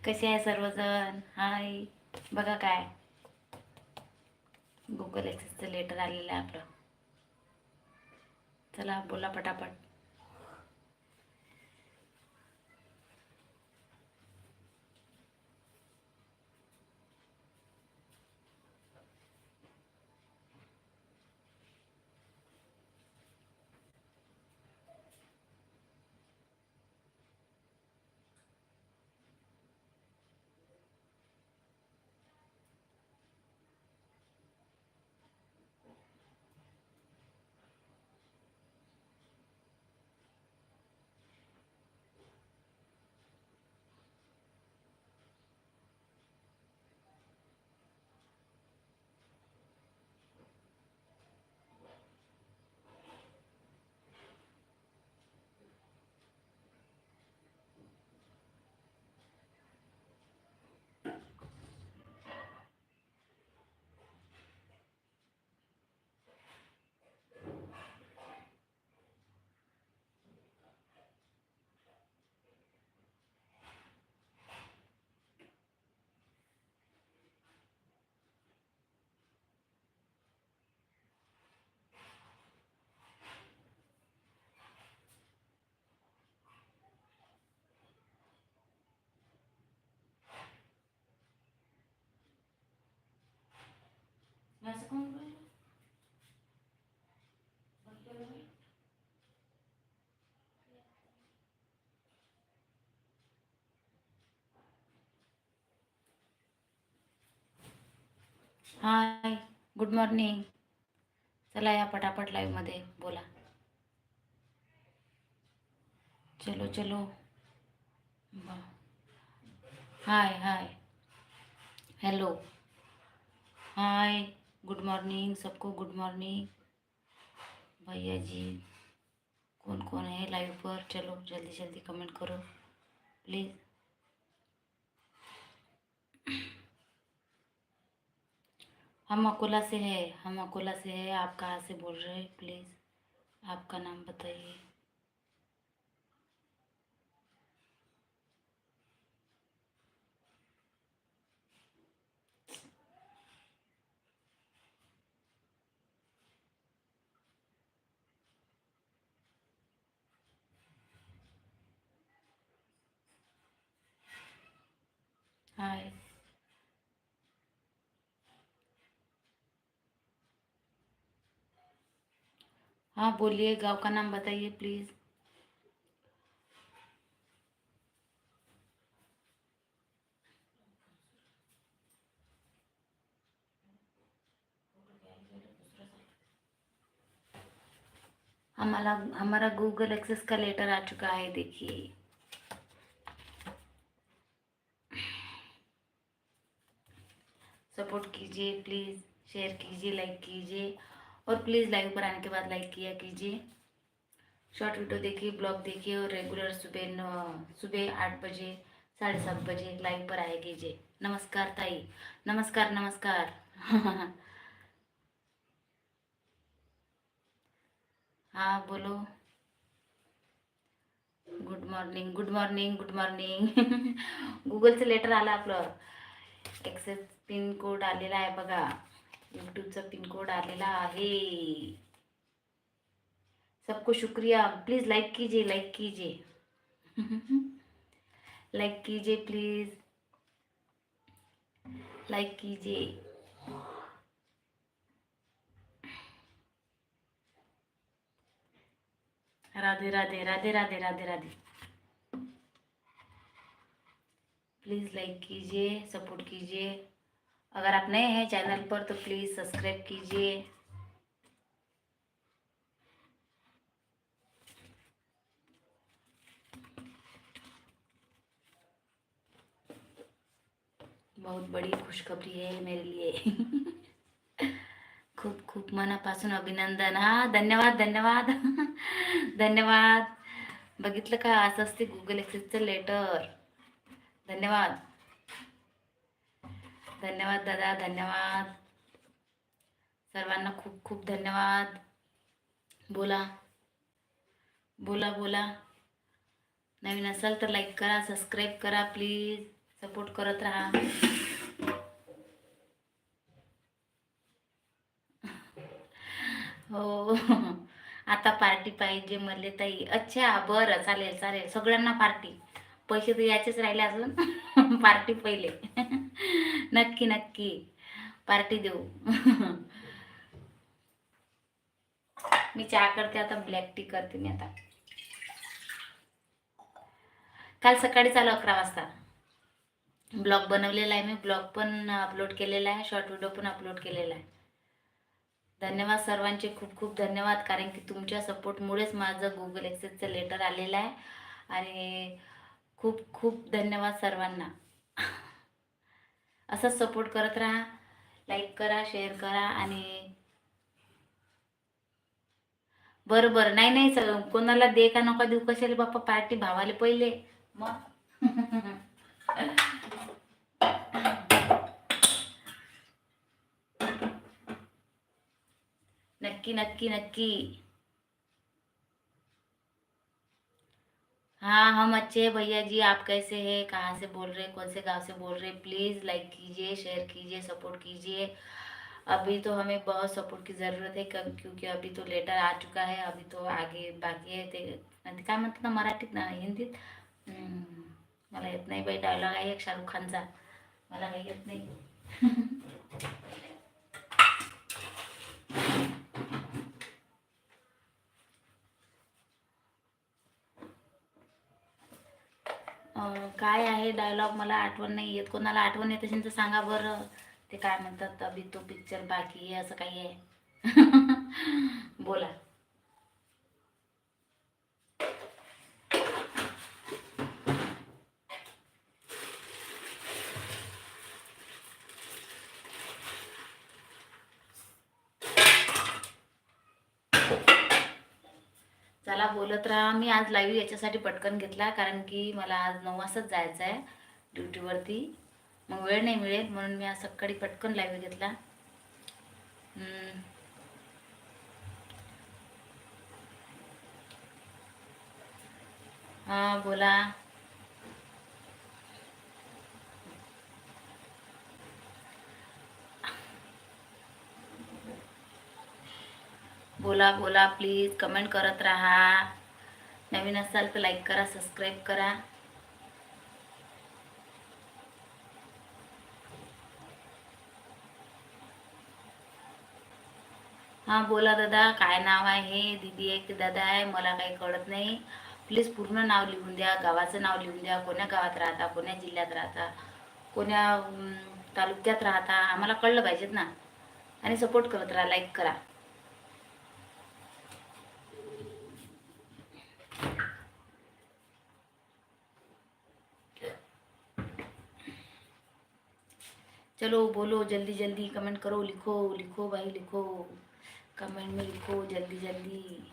कसे आहे सर्वजण? हाय. बघा काय. गुगल एक्सेसचं लेटर आलेलं आहे आपलं. चला बोला पटापट असं कोण बोललं? हाय गुड मॉर्निंग चला या पटापट लाईव्हमध्ये बोला. चलो चलो. Hi hi hello hi good morning सबको गुड मॉर्निंग भैया जी कौन कौन है लाइव पर? चलो जल्दी जल्दी कमेंट करो प्लीज़ हम अकोला से है, हम अकोला से है। आप कहाँ से बोल रहे हैं प्लीज़ आपका नाम बताइए। हाय हाँ बोलिए, गाँव का नाम बताइए प्लीज़ हमारा हमारा गूगल एक्सेस का लेटर आ चुका है, देखिए. सपोर्ट कीजिए प्लीज़ शेयर कीजिए लाइक कीजिए. और प्लीज़ लाइव पर आने के बाद लाइक किया कीजिए। शॉर्ट वीडियो देखिए ब्लॉग देखिए और रेगुलर सुबह सुबह आठ बजे, साढ़े सात बजे लाइव पर आए कीजिए। नमस्कार ताई। नमस्कार नमस्कार। हाँ बोलो। Good morning good morning good morning गुगलचं letter आलं आपलं। एक्सेस पिन कोड आलेला आहे बघा। यूट्यूबचा पिन कोड आलेला आहे. सबको शुक्रिया. प्लीज़ लाइक कीजिए लाइक कीजिए. लाइक कीजिए प्लीज़ लाइक कीजिए. राधे राधे राधे राधे राधे राधे. प्लीज़ लाइक कीजिए सपोर्ट कीजिए. अगर आप नए हैं चैनल पर तो प्लीज़ सब्सक्राइब कीजिए। बहुत बड़ी खुशखबरी है मेरे लिए। खूप खूप मनापासून अभिनंदन। हा, धन्यवाद धन्यवाद। धन्यवाद। बघितलं का? असं असते गुगल लेटर धन्यवाद। धन्यवाद दादा धन्यवाद. सर्वांना खूप खूप धन्यवाद. बोला. बोला बोला. नवीन असाल तर लाईक करा सबस्क्राईब करा प्लीज सपोर्ट करत राहा. हो. आता पार्टी पाहिजे म्हणले ताई. अच्छा बरं. चालेल चालेल. सगळ्यांना पार्टी पैसे तर याचेच राहिले अजून. पार्टी पहिले. नक्की नक्की. पार्टी देऊ. मी चहा करते आता ब्लॅक टी करते मी आता. काल सकाळी चालू अकरा वाजता. ब्लॉग बनवलेला आहे मी. ब्लॉग पण अपलोड केलेला आहे. शॉर्ट व्हिडिओ पण अपलोड केलेला आहे. धन्यवाद सर्वांचे. खूप खूप धन्यवाद. कारण की तुमच्या सपोर्टमुळेच माझं गुगल एक्सेसचं लेटर आलेलं आहे. आणि खूप खूप धन्यवाद सर्वांना. असंच सपोर्ट करत राहा लाईक करा शेअर करा आणि बरं बरं नाही नाही सर कोणाला दे का नका देऊ कशाला बाप्पा पार्टी भावाले पहिले? मग. नक्की नक्की नक्की. हाँ हम अच्छे हैं भैया जी। आप कैसे हैं? कहाँ से बोल रहे हैं? कौन से गांव से बोल रहे हैं? प्लीज़ लाइक कीजिए शेयर कीजिए सपोर्ट कीजिए। अभी तो हमें बहुत सपोर्ट की ज़रूरत है कभी क्योंकि अभी तो लेटर आ चुका है। अभी तो आगे बाकी आहे ते आणि काय म्हणतात ना मराठीत ना हिंदीत मला येत नाही बाई डायलॉग आहे एक शाहरुख खानचा. मला काही येत नाही. काय आहे डायलॉग मला आठवण नाही येत. कोणाला आठवण येत असेल तर सांगा बरं. ते काय म्हणतात अभी तो पिक्चर बाकी आहे असं काही आहे. बोला चला बोलत राहा मी आज लाईव्ह याच्यासाठी पटकन घेतला कारण की मला आज नऊ वाजताच जायचं आहे ड्युटीवरती मग वेळ नाही मिळेल म्हणून मी आज सकाळी पटकन लाईव्ह घेतला. हा हां बोला. बोला बोला प्लीज कमेंट करत राहा. नवीन असाल तर लाईक करा सबस्क्राईब करा. हां बोला दादा काय नाव आहे? दीदी आहे की दादा आहे? मला काही कळत नाही. प्लीज पूर्ण नाव लिहून द्या गावाचं नाव लिहून द्या. कोण्या गावात राहता कोण्या जिल्ह्यात राहता कोण्या तालुक्यात राहता? आम्हाला कळलं पाहिजेत ना. आणि सपोर्ट करत राहा लाईक करा. चलो बोलो, जल्दी जल्दी कमेंट करो, लिखो लिखो भाई, लिखो। कमेंट में लिखो, जल्दी जल्दी।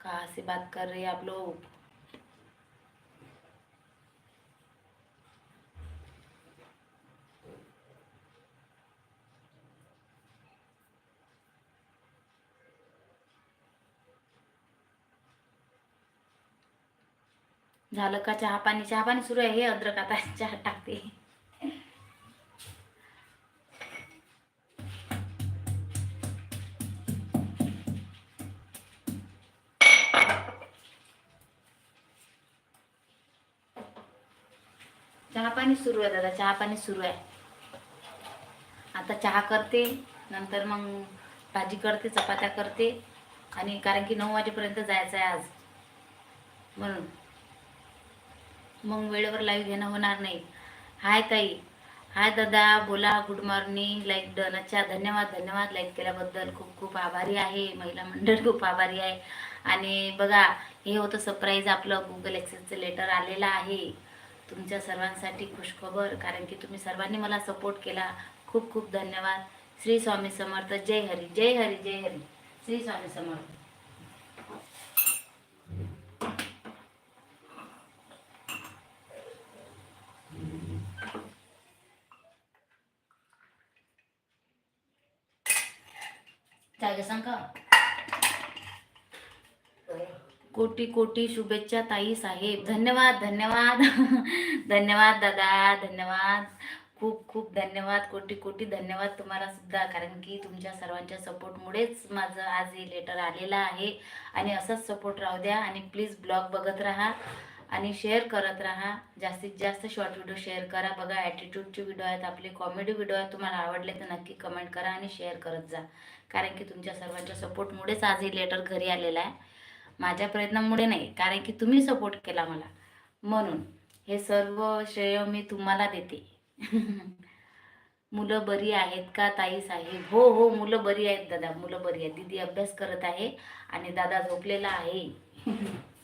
कहाँ से बात कर रहे आप लोग? झालं का चहा पाणी चहा पाणी सुरू हे अद्रक आता चहा टाकते पाणी सुरू आहे दादा चहा पाणी सुरू आहे. आता चहा करते नंतर मग भाजी करते चपात्या करते आणि कारण की नऊ वाजेपर्यंत जायचं आहे आज. म्हणून. मग वेळेवर लाईव्ह घेणं होणार नाही. हाय ताई. हाय दादा बोला गुड मॉर्निंग लाईक डन अच्छा धन्यवाद धन्यवाद लाईक केल्याबद्दल. खूप खूप आभारी आहे. महिला मंडळ खूप आभारी आहे. आणि बघा हे होतं सरप्राईज आपलं गुगल ॲक्सेसचं लेटर आलेलं आहे. तुमच्या सर्वांसाठी खुशखबर कारण की तुम्ही सर्वांनी मला सपोर्ट केला. खूप खूप धन्यवाद. श्री स्वामी समर्थ. जय हरी जय हरी जय हरी. श्री स्वामी समर्थ. जागे संका कोटी कोटी शुभेच्छा ताई साहेब. धन्यवाद धन्यवाद. धन्यवाद दादा धन्यवाद. खूप खूप धन्यवाद कोटी कोटी धन्यवाद तुम्हाला सुद्धा. कारण की तुमच्या सर्वांच्या सपोर्टमुळेच माझं आज हे लेटर आलेलं आहे. आणि असंच सपोर्ट राहू द्या आणि प्लीज ब्लॉग बघत राहा आणि शेअर करत राहा. जास्तीत जास्त शॉर्ट व्हिडिओ शेअर करा. बघा ॲटिट्यूडचे व्हिडिओ आहेत आपले कॉमेडी व्हिडिओ आहेत. तुम्हाला आवडले तर नक्की कमेंट करा आणि शेअर करत जा. कारण की तुमच्या सर्वांच्या सपोर्टमुळेच आज हे लेटर घरी आलेलं आहे. माझ्या प्रयत्नामुळे नाही कारण की तुम्ही सपोर्ट केला मला. म्हणून हे सर्व श्रेय मी तुम्हाला देते. मुलं बरी आहेत का ताई साहेब? हो हो मुलं बरी आहेत दादा मुलं बरी आहेत. दीदी अभ्यास करत आहे आणि दादा झोपलेला आहे.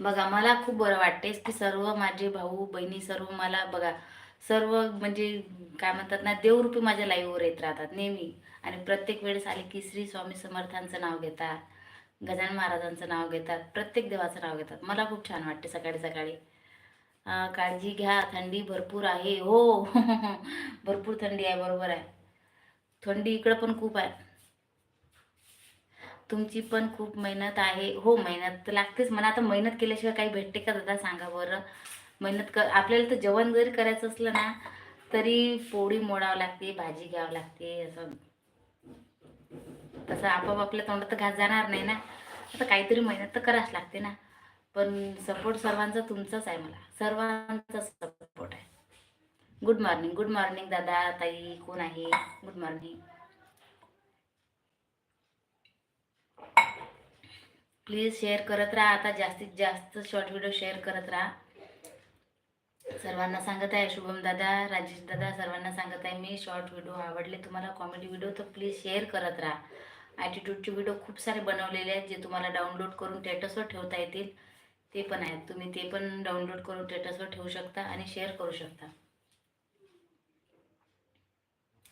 बघा मला खूप बरं वाटते की सर्व माझे भाऊ बहिणी सर्व मला बघा सर्व म्हणजे काय म्हणतात ना देवरूपी माझ्या लाईव्हवर येत राहतात नेहमी. आणि प्रत्येक वेळेस आले की श्री स्वामी समर्थांचं नाव घेतात गजानन महाराजांचं नाव घेतात प्रत्येक देवाचं नाव घेतात. मला खूप छान वाटते सकाळी सकाळी. काळजी घ्या थंडी भरपूर आहे. हो भरपूर थंडी आहे बरोबर आहे. थंडी इकडं पण खूप आहे. तुमची पण खूप मेहनत आहे. हो मेहनत लागतेच. मला आता मेहनत केल्याशिवाय काही भेटते का दादा? सांगा बरं. मेहनत कर आपल्याला तर जेवण जरी करायचं असलं ना तरी पोळी मोडावं लागते भाजी घ्यावं लागते असं. तसं आपापल्या तोंडात तर घास जाणार नाही ना. आता काहीतरी मेहनत तर करावंच लागते ना. पण सपोर्ट सर्वांचा तुमचाच आहे मला. सर्वांचा सपोर्ट आहे. गुड मॉर्निंग गुड मॉर्निंग दादा ताई कोण आहे? गुड मॉर्निंग प्लीज शेअर करत राहा. आता जास्तीत जास्त शॉर्ट व्हिडिओ शेअर करत राहा. सर्वांना सांगत आहे शुभम दादा राजेश दादा सर्वांना सांगत आहे मी शॉर्ट व्हिडिओ आवडले तुम्हाला कॉमेडी व्हिडिओ तर प्लीज शेअर करत राहा. ॲटिट्यूडचे व्हिडिओ खूप सारे बनवलेले आहेत जे तुम्हाला डाउनलोड करून स्टेटसवर ठेवता येतील. ते पण आहेत. तुम्ही ते पण डाउनलोड करून स्टेटसवर ठेवू शकता आणि शेअर करू शकता.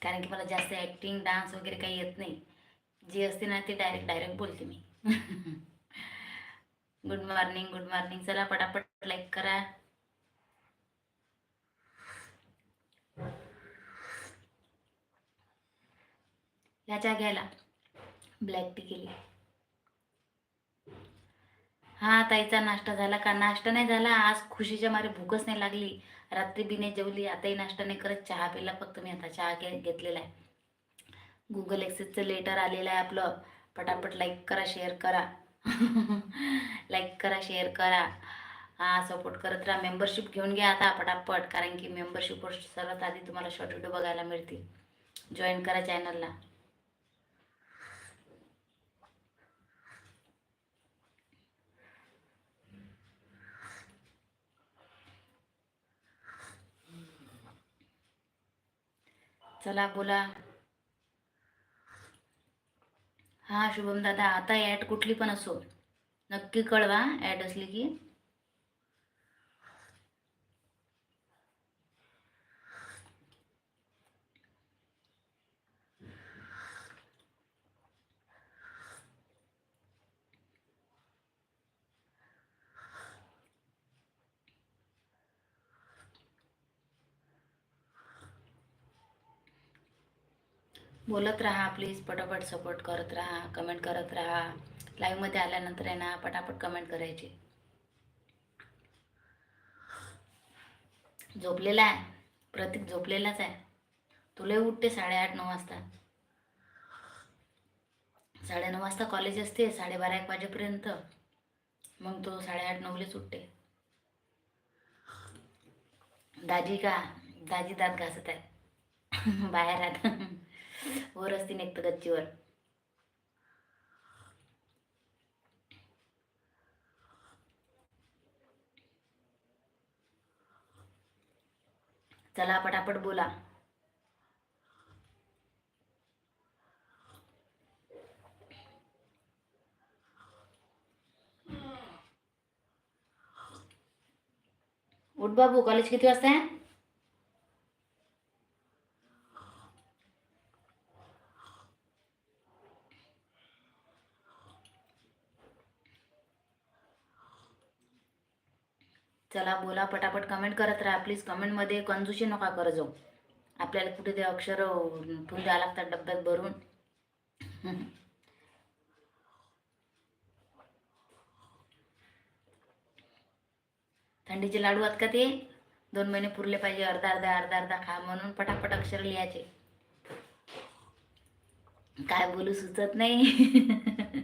कारण की मला जास्त ॲक्टिंग डान्स वगैरे काही येत नाही. जे असते ना ते डायरेक्ट डायरेक्ट बोलते मी. गुड मॉर्निंग गुड मॉर्निंग चला पटापट लाईक करा. ह्याच्या घ्यायला ब्लॅक टी केली. हा ताईचा नाश्ता झाला का? नाश्ता नाही झाला. आज खुशीच्या मारे भूकच नाही लागली. रात्री बिने नाही जेवली. आताही नाश्ता नाही करत. चहा पिला फक्त मी आता चहा घे घेतलेला आहे. गुगल एक्सेसचं लेटर आलेलं आहे आपलं. पटापट लाईक करा शेअर करा. लाईक करा शेअर करा. हा सपोर्ट करत राहा. मेंबरशिप घेऊन घ्या आता पटापट. कारण की मेंबरशिपवर सर्वात आधी तुम्हाला शॉर्ट व्हिडिओ बघायला मिळतील. जॉईन करा चॅनलला चला बोला. हा शुभम दादा आता ॲड कुठली पण असो. नक्की कळवा ॲड असली की. बोलत राहा प्लीज पटापट सपोर्ट करत राहा कमेंट करत राहा. लाईव्हमध्ये आल्यानंतर आहे ना पटापट कमेंट करायची. झोपलेला आहे. प्रतीक झोपलेलाच आहे. तुला उठते साडेआठ नऊ वाजता. साडेनऊ वाजता कॉलेज असते साडेबारा एक वाजेपर्यंत. मग तो साडेआठ नऊलेच उठते. दाजी का? दाजी दात घासत आहे बाहेर आहेत. वर असते निघतं गच्चीवर. चला पटापट बोला. उठ बाबू कॉलेज किती वाजता आहे? चला बोला पटापट कमेंट करत राहा. प्लीज कमेंटमध्ये कंजूशी नका करत जाऊ. आपल्याला कुठे ते अक्षर द्यावं लागतात डब्यात भरून. थंडीचे लाडू आहेत का ते? दोन महिने पुरले पाहिजे अर्धा अर्धा अर्धा अर्धा खा म्हणून पटापट अक्षर लिहायचे. काय बोलू सुचत नाही.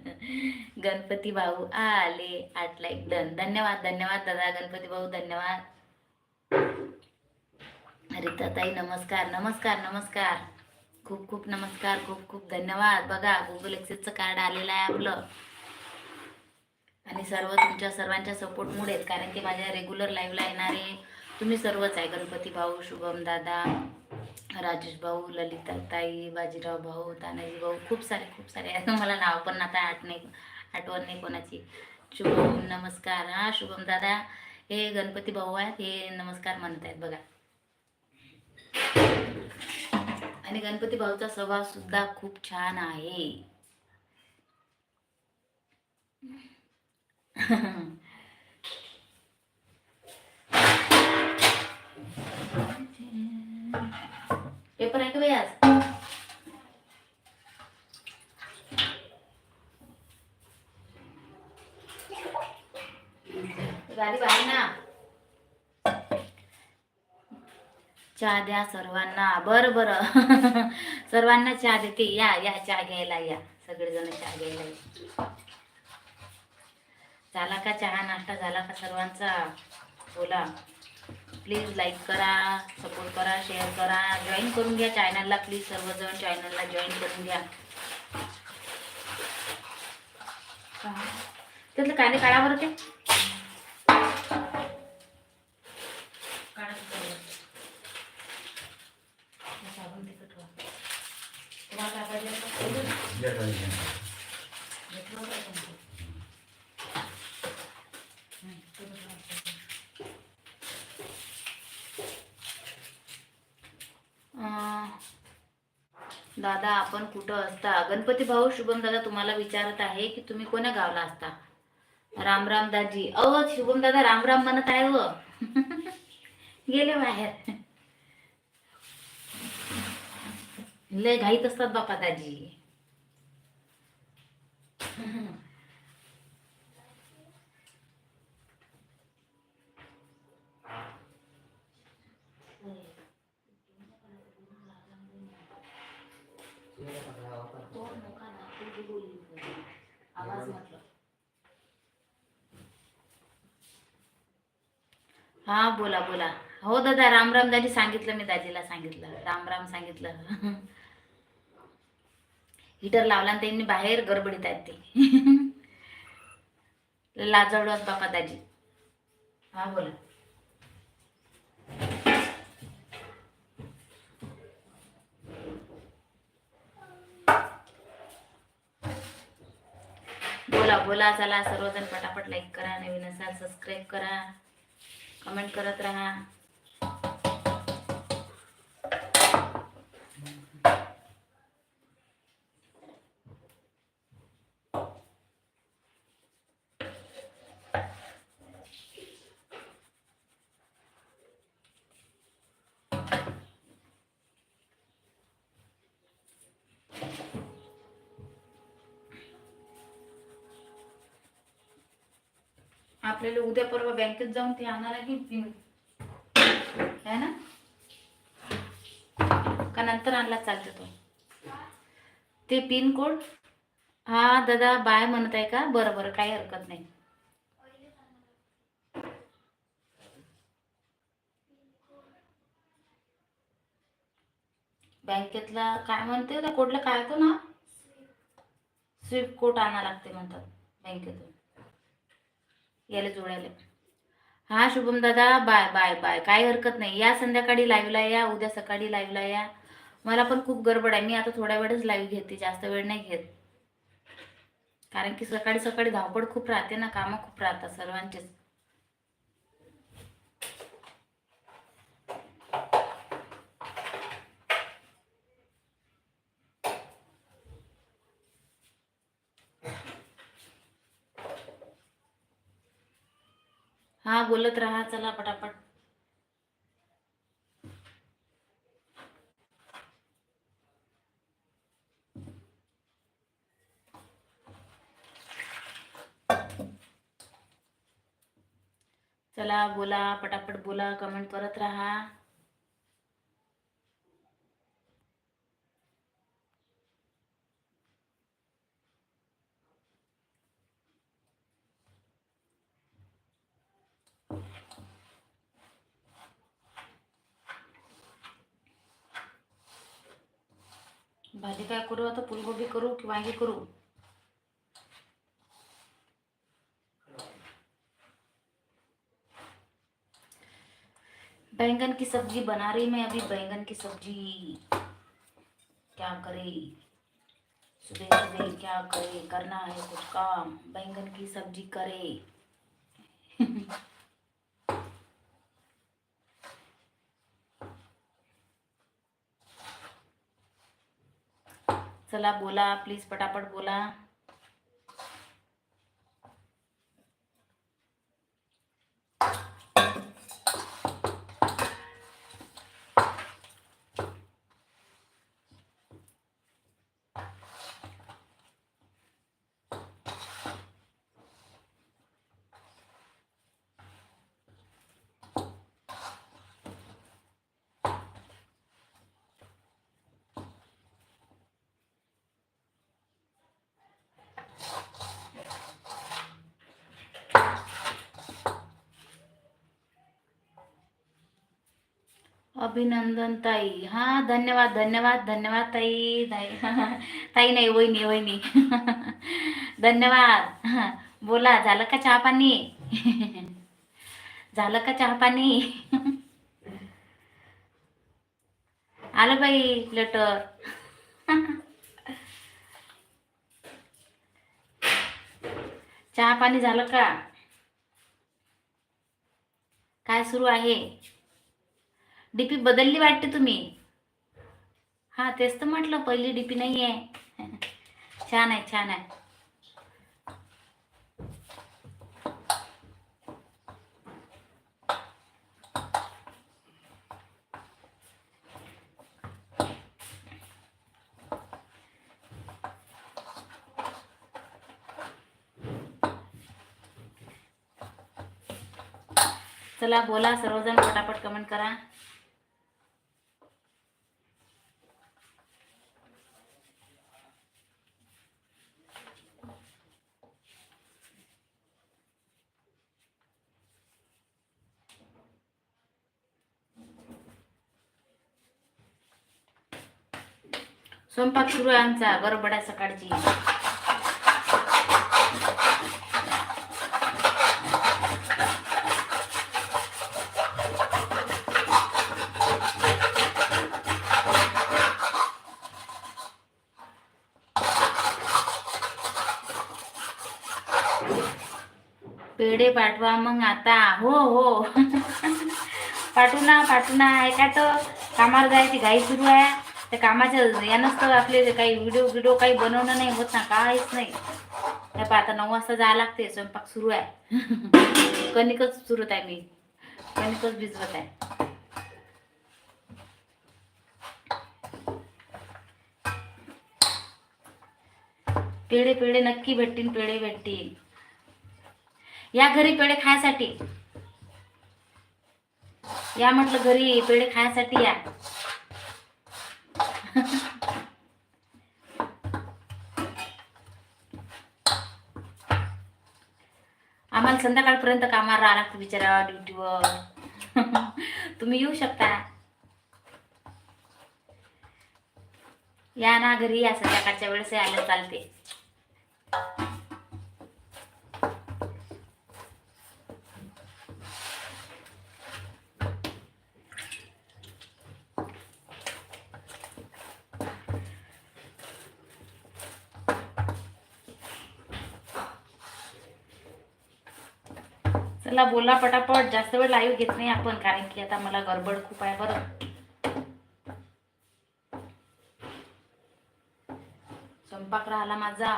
गणपती भाऊ आले. आठला लाईक डन धन्यवाद धन्यवाद दादा गणपती भाऊ धन्यवाद. रिताताई नमस्कार नमस्कार नमस्कार. खूप खूप नमस्कार खूप खूप धन्यवाद. बघा गुगल एक्सेसचं कार्ड आलेलं आहे आपलं. आणि सर्व तुमच्या सर्वांच्या सपोर्टमुळेच कारण की माझ्या रेग्युलर लाईव्हला येणारे तुम्ही सर्वच आहे. गणपती भाऊ शुभम दादा राजेश भाऊ ललिता ताई बाजीराव भाऊ तानाजी भाऊ. खूप सारे खूप सारे मला नाव पण आता आठ नाही आठवण नाही कोणाची. शुभम नमस्कार. हा शुभम दादा हे गणपती भाऊ आहेत. हे नमस्कार म्हणत आहेत बघा. आणि गणपती भाऊचा स्वभाव सुद्धा खूप छान आहे. चहा द्या सर्वांना. बरं बरं. सर्वांना चहा देते. या या चहा घ्यायला या. सगळेजण चहा घ्यायला या. झाला का चहा नाश्ता? झाला का सर्वांचा? बोला. प्लीज लाईक करा सपोर्ट करा शेअर करा. जॉईन करून घ्या चॅनलला प्लीज सर्वजण चॅनलला जॉईन करून घ्या. त्यातलं कांदे काढा बरं ते काढा ते सगळं. हे साबण तिखट ठेवा. तुम्हाला काय पाहिजे होतं? घेतलं होतं का तुमचं? हं, ते बघा आपलं. अं, दादा आपण कुठं असता? गणपती भाऊ शुभम दादा तुम्हाला विचारत आहे की तुम्ही कोण्या गावला असता? राम राम दाजी. अहो शुभम दादा राम राम म्हणत आहे व हो. गेले बाहेर. लय घाईत असतात बापा दाजी. हा बोला बोला. हो दादा राम राम दादी सांगितलं मी दाजीला सांगितलं. राम राम सांगितलं. हिटर लावला आणि त्यांनी बाहेर गडबडीत आहेत ते. लाजवडत बापा दाजी. हा बोला. बोला बोला चला सर्वजण पटापट लाईक करा नवीन असाल सबस्क्राईब करा. कमेंट करत राहा. आपल्याला उद्या परवा बँकेत जाऊन ते आणायला लागेल है ना? का नंतर आणला चालतो तो. ते पिन कोड? हा दादा बाय म्हणत आहे का? बरं बरं काही हरकत नाही. बँकेतला काय म्हणते? त्या कोडला काय होतं ना? स्विफ्ट कोट आणा लागते म्हणतात बँकेतून. याला जोडायला. हा शुभम दादा बाय बाय बाय. काही हरकत नाही. या संध्याकाळी लाईव्हला या उद्या सकाळी लाईव्हला या. मला पण खूप गडबड आहे. मी आता थोड्या वेळच लाईव्ह घेते. जास्त वेळ नाही घेत. कारण की सकाळी सकाळी धावपळ खूप राहते ना. कामं खूप राहतात सर्वांचेच. हा बोलत राहा चला पटापट. चला बोला पटापट बोला कमेंट करत राहा. भाजी काय करू, आता फुलगोबी करू की वांगी करू? बैंगन की सब्ज़ी बना रही मैं अभी, बैंगन की सब्ज़ी क्या करे? सुबह सुबह क्या करे? करना है कुछ काम, बैंगन की सब्ज़ी करे। चला बोला प्लीज पटापट बोला. अभिनंदन ताई. हा धन्यवाद धन्यवाद धन्यवाद ताई. ताई ताई नाही वहिनी वहिनी. धन्यवाद. बोला झालं का चहा पाणी? झालं का चहा पाणी? आलं बाई लेटर. चहा पाणी झालं का? काय सुरू आहे? डीपी बदलली वाटते तुम्ही. हा तेच तर म्हटलं पहिली डीपी नाही आहे. छान आहे छान आहे. चला बोला सर्वजण पटापट कमेंट करा. स्वयंपाक सुरू आहे आमचा. गरबडा आहे सकाळची. पेढे पाठवा मग आता. हो हो. पाठवू ना पाठवू ना. ऐका तर कामाला जायची घाई सुरू आहे. त्या कामाच्या यानंच तर आपले काही व्हिडिओ व्हिडिओ काही बनवणं नाही होत ना काहीच नाही. त्या पहा आता नऊ वाजता जायला लागते स्वयंपाक सुरू आहे. कणिकच सुरत आहे मी. कणिकच भिजवत आहे. पेढे पेढे नक्की भेटतील पेढे भेटतील. या घरी पेढे खायसाठी. या म्हटलं घरी पेढे खायसाठी या. आम्हाला संध्याकाळपर्यंत कामाला राहा लागतं बिचारा ड्युटीवर. तुम्ही येऊ शकता. या ना घरी या संध्याकाळच्या वेळेस यायला चालते. चला बोला पटापट जास्त वेळ लाईव्ह घेत नाही आपण कारण की आता मला गडबड खूप आहे बरं. स्वयंपाक राहिला माझा.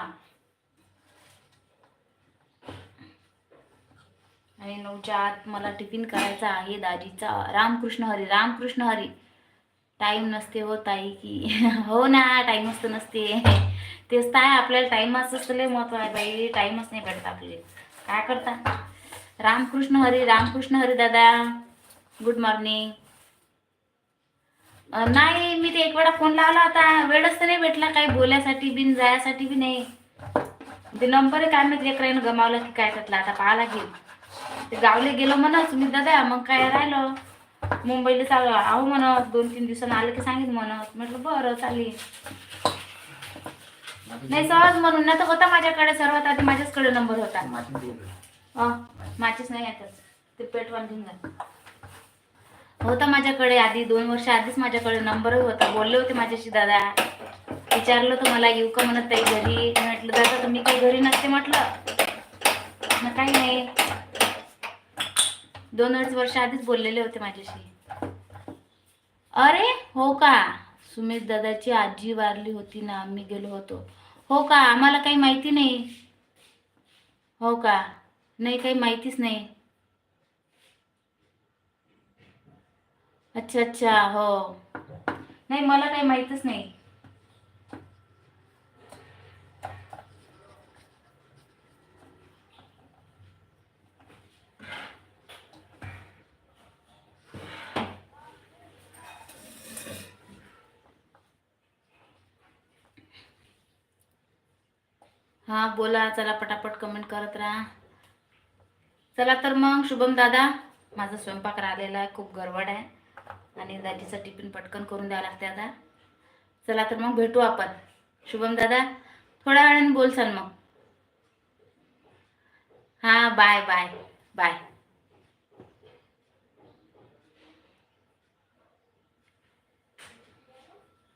आणि नऊच्या आत मला टिफिन करायचा आहे दाजीचा. रामकृष्ण हरी रामकृष्ण हरी. टाईम नसते हो ताई की. हो ना टाईम तर नसते. तेच तर आहे आपल्याला टाईमाच लय महत्त्व आहे बाई. टाईमच नाही भेटत आपले काय करता? रामकृष्ण हरी रामकृष्ण हरी दादा. गुड मॉर्निंग नाही मी ते एक वेळा फोन लावला होता. वेळच तर नाही भेटला काही बोलायसाठी बिन जायसाठी बी नाही. ते नंबर काय माहिती लेकराईनं गमावला की काय त्यातला. आता पाहा लागेल. ते गावले गेलो म्हणा सुमित दादा मग काय राहिलं? मुंबईला चालू आहो म्हणत दोन तीन दिवसानं आलं की सांगितलं म्हणत. म्हटलं बरं चालेल. नाही सहज म्हणून. ना तर होता माझ्याकडे सर्वात आधी माझ्याचकडे नंबर होता. माझीच नाही येतच. ते पेटवान घेऊन जा होता माझ्याकडे आधी दोन वर्ष आधीच माझ्याकडे नंबरही होता. बोलले होते माझ्याशी दादा विचारलं तर मला येऊ का म्हणत ताई घरी? म्हटलं दादा तुम्ही काही घरी नसते म्हटलं? मग काही नाही. दोन अडीच वर्ष आधीच बोललेले होते माझ्याशी. अरे हो का? सुमेश दादाची आजी वारली होती ना आम्ही गेलो होतो. हो का? आम्हाला काही माहिती नाही. हो का? नाही काही माहितीच नाही. अच्छा अच्छा हो. नाही मला काही माहीतच नाही. हा बोला चला पटापट कमेंट करत राहा. चला तर मग शुभम दादा. माझा स्वयंपाक राहिलेला आहे खूप गरबड आहे. आणि दादीचा टिफिन पटकन करून द्यावं लागते आता. चला तर मग भेटू आपण. शुभम दादा थोड्या वेळाने बोलसाल मग. हां बाय बाय बाय